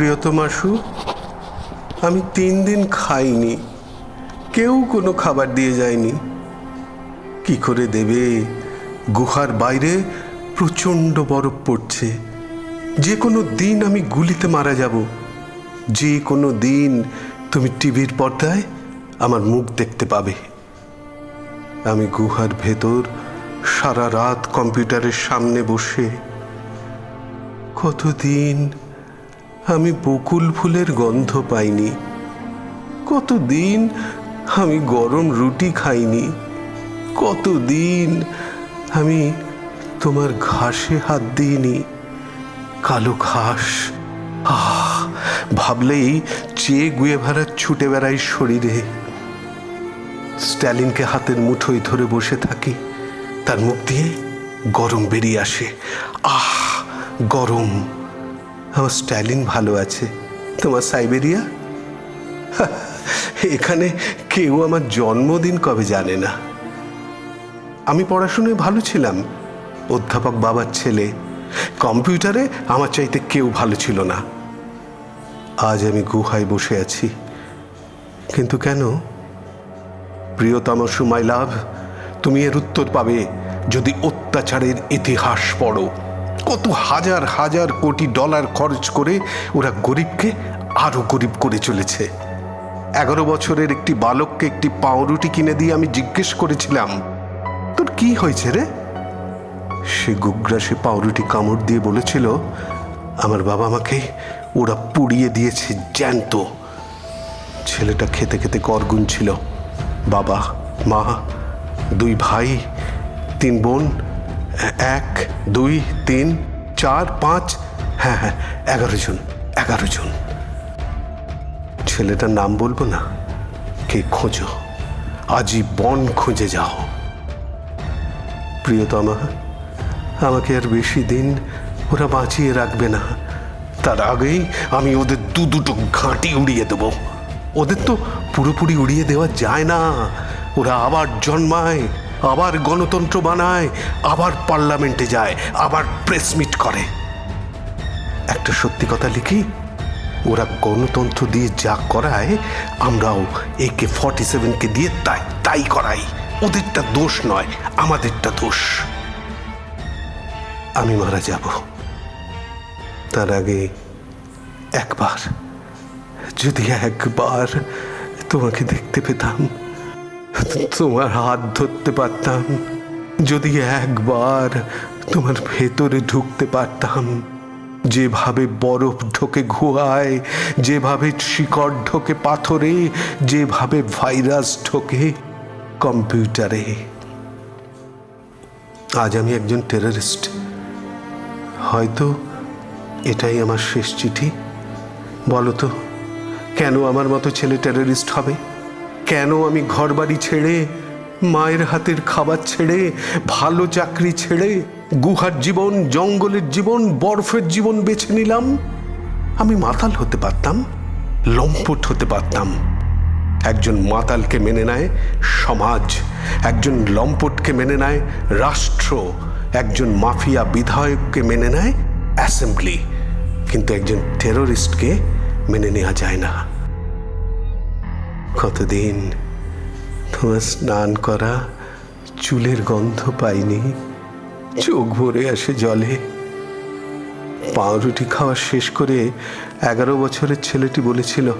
প্রিয়তমাসু আমি তিন দিন খাইনি, কেউ কোনো খাবার দিয়ে যায়নি। কি করে দেবে? গুহার বাইরে প্রচণ্ড বরফ পড়ছে। যে কোনো দিন আমি গুলিতে মারা যাব। যে কোনো দিন তুমি টিভির পর্দায় আমার মুখ দেখতে পাবে। আমি গুহার ভেতর সারা রাত কম্পিউটারের সামনে বসে কতদিন আমি বকুল ফুলের গন্ধ পাইনি। কতদিন আমি গরম রুটি খাইনি। কতদিন আমি তোমার ঘাসে হাত দিইনি। কালো ঘাস, আহ, ভাবলেই চেয়ে গুয়ে ভরা ছুটে বেড়াই শরীরে। স্ট্যালিনকে হাতের মুঠোয় ধরে বসে থাকি, তার মুখ দিয়ে গরম বেরিয়ে আসে। আহ, গরম। আমার স্ট্যালিন ভালো আছে। তোমার সাইবেরিয়া? এখানে কেউ আমার জন্মদিন কবে জানে না। আমি পড়াশুনোয় ভালো ছিলাম। অধ্যাপক বাবার ছেলে। কম্পিউটারে আমার চাইতে কেউ ভালো ছিল না। আজ আমি গুহায় বসে আছি। কিন্তু কেন? প্রিয়তম সুমাই লাভ, তুমি এর উত্তর পাবে যদি অত্যাচারের ইতিহাস পড়ো। কত হাজার হাজার কোটি ডলার খরচ করে ওরা গরিবকে আরও গরিব করে চলেছে। এগারো বছরের একটি বালককে একটি পাউরুটি কিনে দিয়ে আমি জিজ্ঞেস করেছিলাম, তোর কি হয়েছে রে? সে গুগ্রাসে পাউরুটি কামড় দিয়ে বলেছিল, আমার বাবা আমাকে ওরা পুড়িয়ে দিয়েছে, জ্যান্ত। ছেলেটা খেতে খেতে করগুন ছিল। বাবা, মা, দুই ভাই, তিন বোন এক, দুই, তিন, চার, পাঁচ হ্যাঁ হ্যাঁ এগারো জন এগারো জন। ছেলেটার নাম বলব না, কে খোঁজো? আজীবন খুঁজে যাও। প্রিয়তমা, আমাকে আর বেশি দিন ওরা বাঁচিয়ে রাখবে না। তার আগেই আমি ওদের দু দুটো ঘাঁটি উড়িয়ে দেবো। ওদের তো পুরোপুরি উড়িয়ে দেওয়া যায় না। ওরা আবার জন্মায়। আবার গণতন্ত্র বানায়, আবার পার্লামেন্টে যায়, আবার প্রেস মিট করে। একটা সত্যি কথা লিখি, ওরা গণতন্ত্র দিয়ে যা করায়, আমরাও একে ফর্টি সেভেনকে দিয়ে তাই তাই করাই। ওদেরটা দোষ নয়, আমাদেরটা দোষ। আমি মারা যাব। তার আগে একবার, যদি একবার তোমাকে দেখতে পেতাম। তোমার হাত ধরতে পারতাম। যদি একবার তোমার ভেতরে ঢুকতে পারতাম, যেভাবে বরফ ঢোকে গুহায়, যেভাবে শিকড় ঢোকে পাথরে, যেভাবে ভাইরাস ঢোকে কম্পিউটারে। আজ আমি একজন টেররিস্ট। হয়তো এটাই আমার শেষ চিঠি। বলো তো, কেন আমার মতো ছেলে টেররিস্ট হবে? কেন আমি ঘরবাড়ি ছেড়ে, মায়ের হাতের খাবার ছেড়ে, ভালো চাকরি ছেড়ে, গুহার জীবন, জঙ্গলের জীবন, বরফের জীবন বেছে নিলাম? আমি মাতাল হতে পারতাম, লম্পট হতে পারতাম। একজন মাতালকে মেনে নেয় সমাজ, একজন লম্পটকে মেনে নেয় রাষ্ট্র, একজন মাফিয়া বিধায়ককে মেনে নেয় অ্যাসেম্বলি। কিন্তু একজন টেরোরিস্টকে মেনে নেওয়া যায় না। কতদিন তোমার স্নান করা চুলের গন্ধ পাইনি, চোখ ভরে আসে জলে। পাউরুটি খাওয়া শেষ করে এগারো বছরের ছেলেটি বলেছিল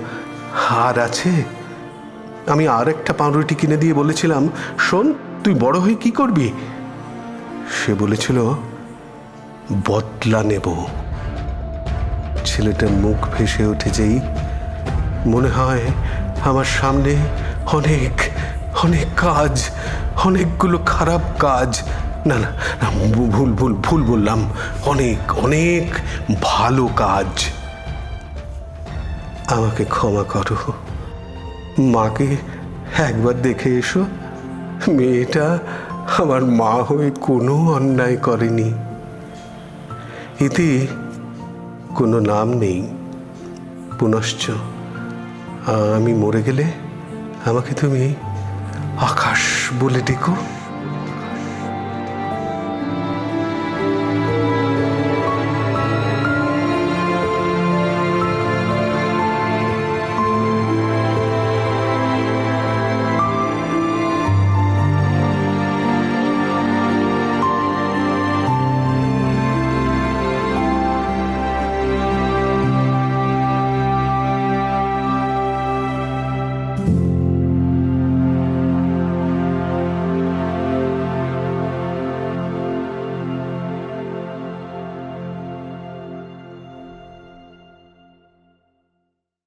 হার আছে? আমি আর একটা পাউরুটি কিনে দিয়ে বলেছিলাম, শোন, তুই বড় হয়ে কি করবি? সে বলেছিল, বদলা নেব। ছেলেটার মুখ ভেসে উঠে যেই মনে হয় আমার সামনে অনেক অনেক কাজ, অনেকগুলো খারাপ কাজ। না না ভুল ভুল ভুল বললাম। অনেক অনেক ভালো কাজ। আমাকে ক্ষমা করো। মাকে একবার দেখে এসো। মেয়েটা আমার মা হয়ে কোনো অন্যায় করেনি। এতে কোনো নাম নেই। পুনশ্চ আমি মরে গেলে আমাকে তুমি আকাশ বলে ডেকো।